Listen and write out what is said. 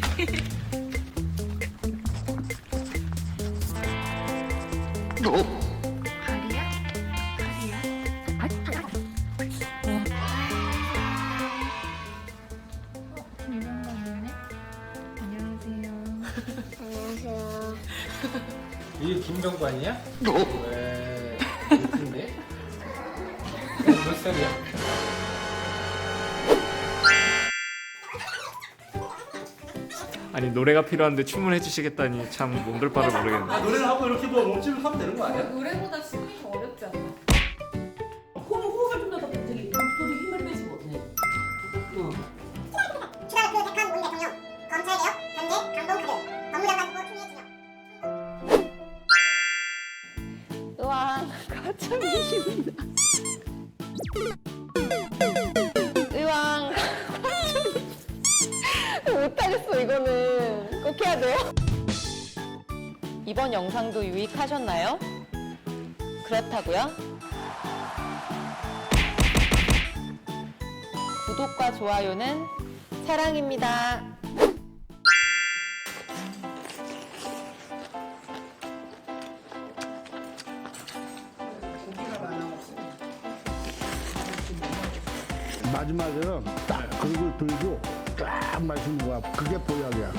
기분이. 가리야? 가리야? 안녕하세요. 안녕하세요. 이게 김병관이야? 왜? 예쁜데? 몇 살이야? 아니 노래가 필요한데 춤을 해주시겠다니 참 몸둘 바를 모르겠네. 아 노래를 하고 이렇게 뭐 몸집을 하면 되는 거 아니야? 노래보다 춤이 더 어렵지 않나? 호흡, 호흡을 좀더 저기 목소리 힘을 빼지 못해. 어. 추가로 그 백한 문 대통령, 검찰개혁, 견제, 강동 카드, 법무장관 후보 총리 진영. 의왕 과천이십니다. 못하겠어 이거는 꼭 해야 돼요? 이번 영상도 유익하셨나요? 그렇다고요? 구독과 좋아요는 사랑입니다. 마지막에는 딱 그걸 들고 딱 마시는 거야. 그게 보약이야.